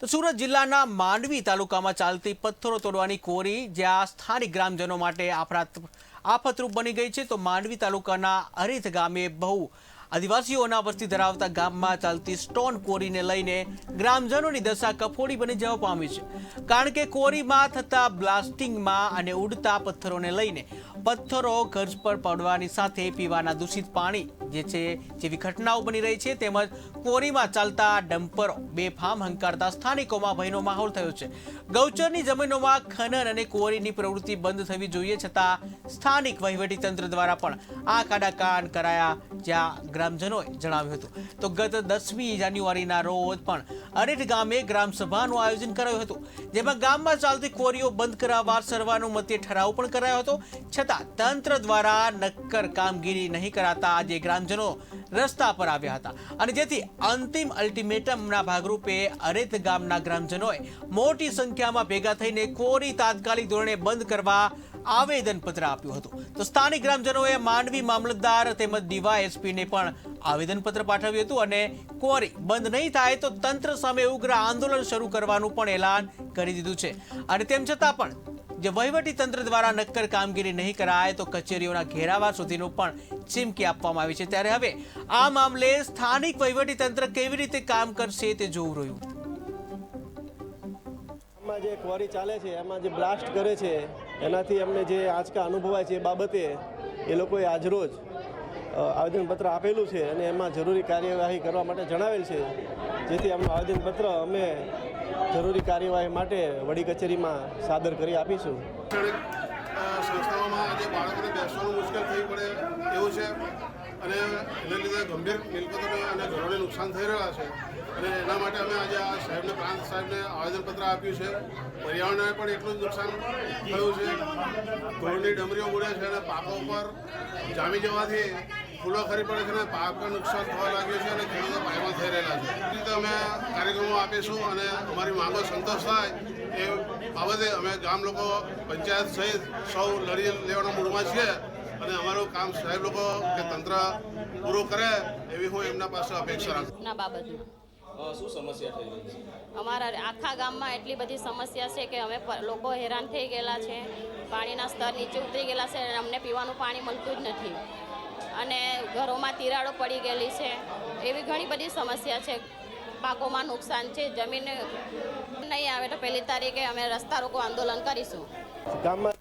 તો સુરત જિલ્લાના માંડવી તાલુકામાં ચાલતી પથ્થરો તોડવાની કોરી જ્યાં સ્થાનિક ગ્રામજનો માટે આફરાત આફતરૂપ બની ગઈ છે. તો માંડવી તાલુકાના અરેથ ગામે બહુ આદિવાસીઓના વસ્તી ધરાવતા ગામમાં ચાલતી સ્ટોન કોરીને લઈને ગ્રામજનોની દશા કફોડી બની જવા પામી છે. કારણ કે કોરીમાં થતા બ્લાસ્ટિંગમાં અને ઉડતા પથ્થરોને લઈને પથ્થરો ઘર પર પડવાની સાથે પીવાના દૂષિત પાણી જે છે, જેવી ઘટનાઓ બની રહી છે, તેમજ કોરીમાં ચાલતા ડમ્પરો બેફામ હંકારતા સ્થાનિકોમાં ભયનો માહોલ થયો છે. ગૌચરની જમીનોમાં ખનન અને કોરીની પ્રવૃત્તિ બંધ થવી જોઈએ છતાં સ્થાનિક વહીવટીતંત્ર દ્વારા પણ આ કાડાકાન કરાયા જ્યાં ગ્રામજનોએ જણાવ્યું હતું. તો ગત દસમી જાન્યુઆરીના રોજ પણ અરેઠ ગામે ગ્રામસભાનું આયોજન કરાયું હતું, જેમાં ગામમાં ચાલતી કોરીઓ બંધ કરાવવા સર્વાનુમતે ઠરાવ પણ કરાયો હતો. છતાં તંત્ર દ્વારા નક્કર કામગીરી નહીં કરાતા આજે ગ્રામજનો રસ્તા પર આવ્યા હતા. અને જેથી અંતિમ અલ્ટિમેટમના ભાગરૂપે અરેઠ ગામના ગ્રામજનોએ મોટી સંખ્યામાં ભેગા થઈને કોરી તાત્કાલિક ધોરણે બંધ કરવા આવેદનપત્ર આપ્યું હતું. તો સ્થાનિક ગ્રામજનોએ માંડવી મામલતદાર તેમજ ડીવાયએસપીને પણ આવેદનપત્ર પાઠવ્યું હતું અને કોરી બંધ નહીં થાય તો તંત્ર સામે ઉગ્ર આંદોલન શરૂ કરવાનું પણ એલાન કરી દીધું છે. અને તેમ છતાં પણ જે વહીવટી તંત્ર દ્વારા નક્કર કામગીરી નહીં કરાય તો કચેરીઓના ઘેરાવા સુધીનું પણ ચીમકી આપવામાં આવી છે. ત્યારે હવે આ મામલે સ્થાનિક વહીવટી તંત્ર કેવી રીતે કામ કરશે તે જોવું રહ્યું. જે ક્વોરી ચાલે છે એમાં જે બ્લાસ્ટ કરે છે એનાથી અમને જે આંચકા અનુભવાય છે એ બાબતે એ લોકોએ આજરોજ આવેદનપત્ર આપેલું છે અને એમાં જરૂરી કાર્યવાહી કરવા માટે જણાવેલ છે. જેથી આમનું આવેદનપત્ર અમે જરૂરી કાર્યવાહી માટે વડી કચેરીમાં સાદર કરી આપીશું. સંસ્થાઓમાં એવું છે નુકસાન થઈ રહ્યા છે. અને એના માટે અમે આજે આ સાહેબને, પ્રાંત સાહેબને આવેદનપત્ર આપ્યું છે. પર્યાવરણને પણ એટલું જ નુકસાન થયું છે. ધૂળની ડમરીઓ ઉડે છે અને પાકો ઉપર જામી જવાથી ફૂલો ખરી પડે છે અને પણ નુકસાન થવા લાગ્યું છે અને ખેડૂતો પાયમાં થઈ રહેલા છે. એ રીતે અમે કાર્યક્રમો આપીશું અને અમારી માંગો સંતોષ થાય એ બાબતે અમે ગામ લોકો, પંચાયત સહિત સૌ લડી લેવાના મૂડમાં છીએ. અને અમારું કામ સાહેબ લોકો કે તંત્ર પૂરું કરે એવી હું એમના પાસે અપેક્ષા રાખું ના બાબતમાં. શું સમસ્યા થઈ રહી છે? અમારા આખા ગામમાં એટલી બધી સમસ્યા છે કે અમે લોકો હેરાન થઈ ગયેલા છે. પાણીના સ્તર નીચે ઉતરી ગયેલા છે અને અમને પીવાનું પાણી મળતું જ નથી. અને ઘરોમાં તિરાડો પડી ગયેલી છે. એવી ઘણી બધી સમસ્યા છે. પાકોમાં નુકસાન છે જમીન નહીં આવે તો પહેલી તારીખે અમે રસ્તા રોકો આંદોલન કરીશું. ગામમાં